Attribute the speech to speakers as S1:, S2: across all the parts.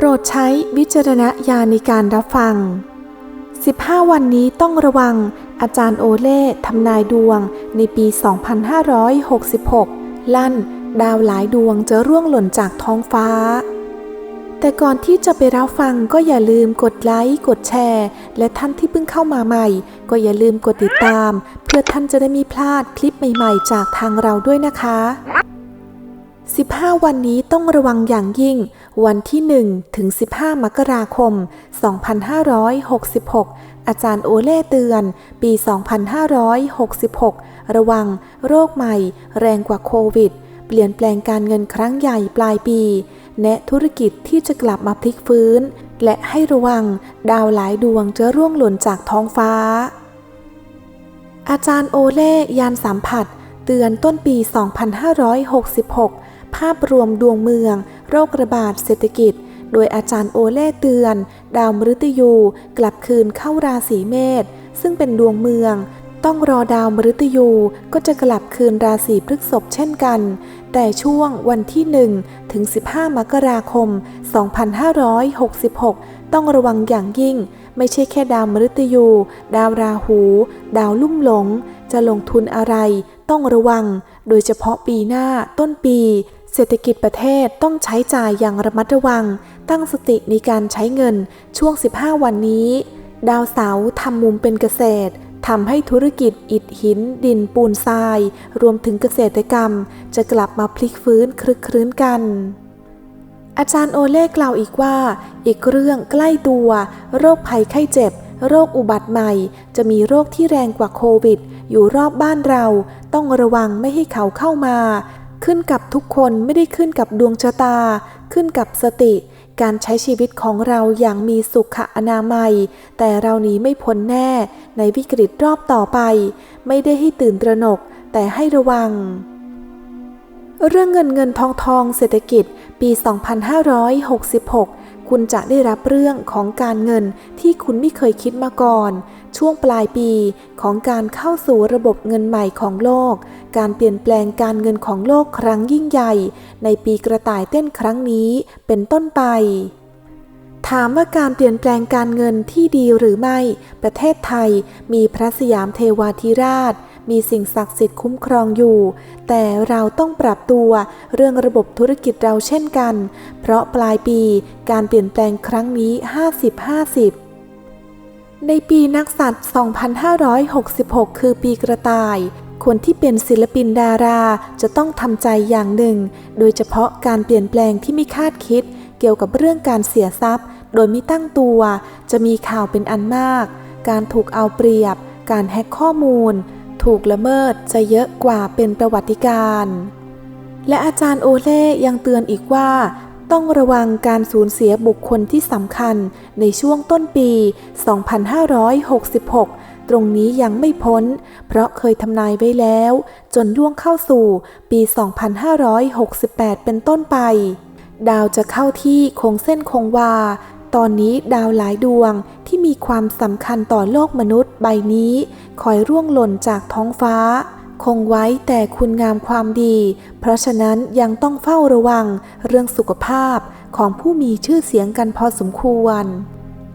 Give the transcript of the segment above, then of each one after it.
S1: โปรดใช้วิจารณญาณในการรับฟัง 15 วันนี้ต้องระวังอาจารย์โอเล่ทำนายดวงในปี 2566 ลั่น ดาวหลายดวงจะร่วงหล่นจากท้องฟ้า แต่ก่อนที่จะไปรับฟังก็อย่าลืมกดไลค์ กดแชร์ และท่านที่เพิ่งเข้ามาใหม่ ก็อย่าลืมกดติดตาม เพื่อท่านจะได้ไมีพลาดคลิปใหม่ ๆ จากทางเราด้วยนะคะ 15 วันนี้ต้องระวังอย่างยิ่ง วันที่ 1 ถึง 15 มกราคม 2566 อาจารย์โอเล่เตือน ปี 2566 ระวัง โรคใหม่ แรงกว่าโควิด เปลี่ยนแปลงการเงินครั้งใหญ่ปลายปี แนะธุรกิจที่จะกลับมาพลิกฟื้น และให้ระวัง ดาวหลายดวงจะร่วงหล่นจากท้องฟ้า อาจารย์โอเล่ยานสัมผัสเตือนต้นปี 2566 ภาพรวมดวงเมือง โรคระบาดเศรษฐกิจ โดยอาจารย์โอเล่เตือน ดาวมฤตยู กลับคืนเข้าราศีเมษซึ่งเป็นดวงเมือง ต้องรอดาวมฤตยูก็จะกลับคืนราศีพฤษภเช่นกัน แต่ช่วงวันที่ 1 ถึง 15 มกราคม 2566ต้องระวังอย่างยิ่ง ไม่ใช่แค่ดาวมฤตยู ดาวราหู ดาวลุ่มหลง จะลงทุนอะไร ต้องระวัง โดยเฉพาะปีหน้าต้นปี เศรษฐกิจประเทศต้องใช้จ่ายอย่างระมัดระวัง ตั้งสติในการใช้เงินช่วง 15 วันนี้ ดาวเสาร์ทำมุมเป็นเกษตรทำให้ธุรกิจอิฐหิน ดินปูนทราย รวมถึงเกษตรกรรม จะกลับมาพลิกฟื้นคลึกครื้นกัน อาจารย์โอเล่กล่าวอีกว่า อีกเรื่องใกล้ตัว โรคภัยไข้เจ็บ โรคอุบัติใหม่ จะมีโรคที่แรงกว่าโควิด อยู่รอบบ้านเรา ต้องระวังไม่ให้เขาเข้ามา ขึ้นกับทุกคนไม่ได้ขึ้นกับดวงชะตา ขึ้นกับสติ การใช้ชีวิตของเราอย่างมีสุขอนามัย แต่เราหนีไม่พ้นแน่ในวิกฤตรอบต่อไป ไม่ได้ให้ตื่นตระหนก แต่ให้ระวัง เรื่องเงินเงินทองทองเศรษฐกิจปี 2566 คุณจะได้รับเรื่องของการเงินที่คุณไม่เคยคิดมาก่อน ช่วงปลายปีของการเข้าสู่ระบบเงินใหม่ของโลก การเปลี่ยนแปลงการเงินของโลกครั้งยิ่งใหญ่ ในปีกระต่ายเต้นครั้งนี้เป็นต้นไปถามว่าการเปลี่ยนแปลงการเงินที่ดีหรือไม่ ประเทศไทยมีพระสยามเทวาธิราช มีสิ่งศักดิ์สิทธิ์คุ้มครองอยู่ แต่เราต้องปรับตัวเรื่องระบบธุรกิจเราเช่นกัน เพราะปลายปีการเปลี่ยนแปลงครั้งนี้ 50-50ในปีนักษัตริย์2566 คือปีกระต่าย คนที่เป็นศิลปินดาราจะต้องทำใจอย่างหนึ่ง โดยเฉพาะการเปลี่ยนแปลงที่ไม่คาดคิด เกี่ยวกับเรื่องการเสียทรัพย์ โดยไม่ตั้งตัว จะมีข่าวเป็นอันมาก การถูกเอาเปรียบ การแฮ็กข้อมูล ถูกละเมิดจะเยอะกว่าเป็นประวัติการ และอาจารย์โอเล่ยังเตือนอีกว่า ต้องระวังการสูญเสียบุคคลที่สำคัญในช่วงต้นปี 2566 ตรงนี้ยังไม่พ้น เพราะเคยทำนายไว้แล้ว จนล่วงเข้าสู่ปี 2568 เป็นต้นไป ดาวจะเข้าที่คงเส้นคงวา ตอนนี้ดาวหลายดวงที่มีความสำคัญต่อโลกมนุษย์ใบนี้ คอยร่วงหล่นจากท้องฟ้า คงไว้แต่คุณงามความดี เพราะฉะนั้นยังต้องเฝ้าระวังเรื่องสุขภาพของผู้มีชื่อเสียงกันพอสมควร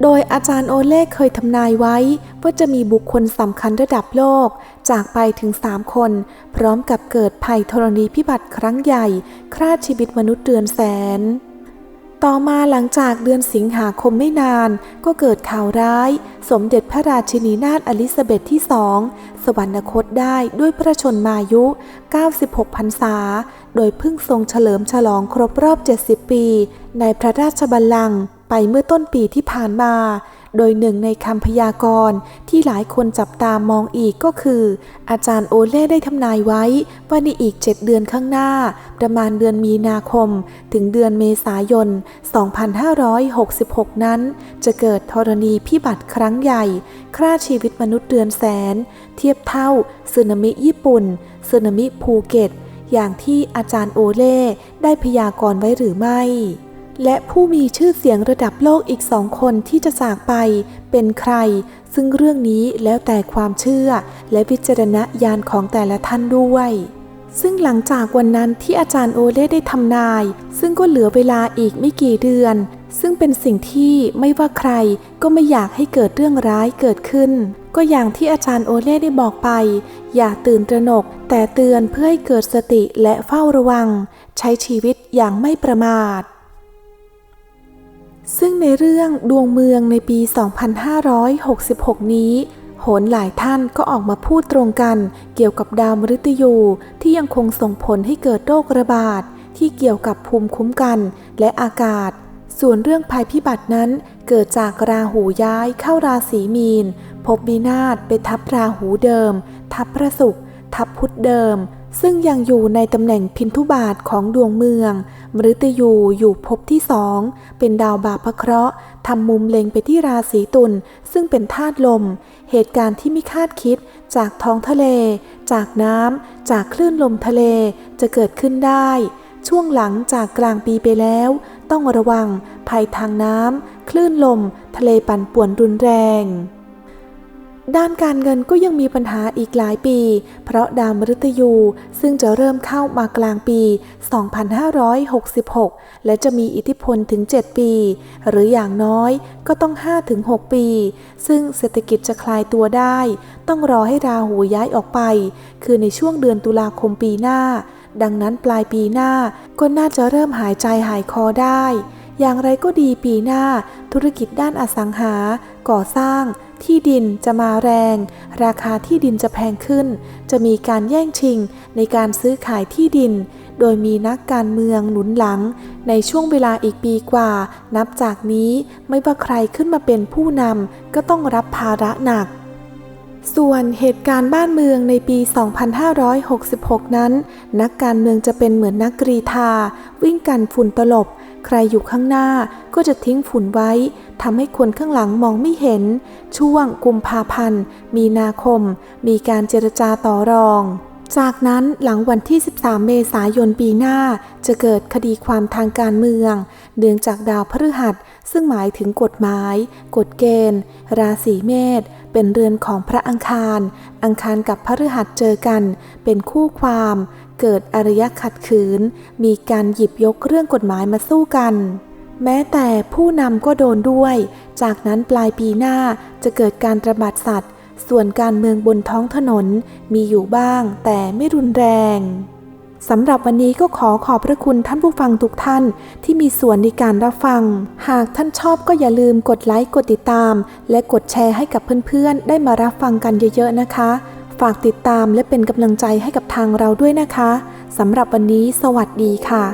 S1: โดยอาจารย์โอเล่เคยทำนายไว้ ว่าจะมีบุคคลสำคัญระดับโลก จากไปถึง3คน พร้อมกับเกิดภัยธรณีพิบัติครั้งใหญ่ ฆ่าชีวิตมนุษย์เดือนแสน ต่อมาหลังจากเดือนสิงหาคมไม่นาน ก็เกิดข่าวร้าย สมเด็จพระราชินีนาถอลิซาเบธที่สองสวรรคตได้ด้วยพระชนมายุ 96พรรษา โดยเพิ่งทรงเฉลิมฉลองครบรอบ 70 ปี ในพระราชบัลลังก์ ไปเมื่อต้นปีที่ผ่านมา โดยหนึ่งในคำพยากรณ์ที่หลายคนจับตามองอีกก็คือ อาจารย์โอเล่ได้ทำนายไว้ว่าในอีก 7 เดือนข้างหน้า ประมาณเดือนมีนาคม ถึงเดือนเมษายน 2566 นั้น จะเกิดธรณีพิบัติครั้งใหญ่ ฆ่าชีวิตมนุษย์เดือนแสน เทียบเท่าสึนามิญี่ปุ่นสึนามิภูเก็ตอย่างที่อาจารย์โอเล่ได้พยากรณ์ไว้หรือไม่ และผู้มีชื่อเสียงระดับโลกอีกสองคนที่จะจากไปเป็นใคร ซึ่งเรื่องนี้แล้วแต่ความเชื่อ และวิจารณญาณของแต่ละท่านด้วย ซึ่งหลังจากวันนั้นที่อาจารย์โอเล่ได้ทำนาย ซึ่งก็เหลือเวลาอีกไม่กี่เดือน ซึ่งเป็นสิ่งที่ไม่ว่าใครก็ไม่อยากให้เกิดเรื่องร้ายเกิดขึ้น ก็อย่างที่อาจารย์โอเล่ได้บอกไป อย่าตื่นตระหนก แต่เตือนเพื่อให้เกิดสติและเฝ้าระวัง ใช้ชีวิตอย่างไม่ประมาท ซึ่งในเรื่องดวงเมืองในปี 2566 นี้ โหนหลายท่านก็ออกมาพูดตรงกันเกี่ยวกับดาวมฤตยูที่ยังคงส่งผลให้เกิดโรคระบาด ที่เกี่ยวกับภูมิคุ้มกันและอากาศ ส่วนเรื่องภัยพิบัตินั้น เกิดจากราหูย้ายเข้าราศีมีน พบวินาศไปทับราหูเดิม ทับพระศุกร์ทับพุธเดิม ซึ่งยังอยู่ในตำแหน่งพินทุบาทของดวงเมือง มฤตยูอยู่ภพที่สอง เป็นดาวบาปะเคราะห์ทำมุมเล็งไปที่ราศีตุลซึ่งเป็นธาตุลม เหตุการณ์ที่ไม่คาดคิด จากท้องทะเล จากน้ำ จากคลื่นลมทะเลจะเกิดขึ้นได้ ช่วงหลังจากกลางปีไปแล้ว ต้องระวังภัยทางน้ำ คลื่นลม ทะเลปั่นป่วนรุนแรง ด้านการเงินก็ยังมีปัญหาอีกหลายปี เพราะดาวมฤตยู ซึ่งจะเริ่มเข้ามากลางปี 2566 และจะมีอิทธิพลถึง 7 ปี หรืออย่างน้อยก็ต้อง 5-6 ปี ซึ่งเศรษฐกิจจะคลายตัวได้ ต้องรอให้ราหูย้ายออกไป คือในช่วงเดือนตุลาคมปีหน้า ดังนั้นปลายปีหน้าก็น่าจะเริ่มหายใจหายคอได้ อย่างไรก็ดีปีหน้า ธุรกิจด้านอสังหา ก่อสร้าง ที่ดินจะมาแรง ราคาที่ดินจะแพงขึ้น จะมีการแย่งชิงในการซื้อขายที่ดิน โดยมีนักการเมืองหนุนหลัง ในช่วงเวลาอีกปีกว่า นับจากนี้ไม่ว่าใครขึ้นมาเป็นผู้นำก็ต้องรับภาระหนักส่วนเหตุการณ์บ้านเมืองในปี 2566 นั้น นักการเมืองจะเป็นเหมือนนักกรีธา วิ่งกันฝุ่นตลบ ใครอยู่ข้างหน้าก็จะทิ้งฝุ่นไว้ทำให้คนข้างหลังมองไม่เห็น ช่วงกุมภาพันธ์ มีนาคม มีการเจรจาต่อรองจากนั้นหลังวันที่ 13 เมษายนปีหน้า จะเกิดคดีความทางการเมืองเนื่องจากดาวพฤหัส ซึ่งหมายถึงกฎหมาย กฎเกณฑ์ ราศีเมษเป็นเรือนของพระอังคาร อังคารกับพฤหัสเจอกัน เป็นคู่ความ เกิดอารยะขัดขืน มีการหยิบยกเรื่องกฎหมายมาสู้กัน แม้แต่ผู้นำก็โดนด้วย จากนั้นปลายปีหน้าจะเกิดการระบาดสัตว์ ส่วนการเมืองบนท้องถนนมีอยู่บ้าง แต่ไม่รุนแรงสำหรับวันนี้ก็ขอขอบพระคุณท่านผู้ฟังทุกท่านที่มีส่วนในการรับฟัง หากท่านชอบก็อย่าลืมกดไลค์ กดติดตาม และกดแชร์ให้กับเพื่อนๆ ได้มารับฟังกันเยอะๆนะคะ ฝากติดตามและเป็นกำลังใจให้กับทางเราด้วยนะคะสำหรับวันนี้สวัสดีค่ะ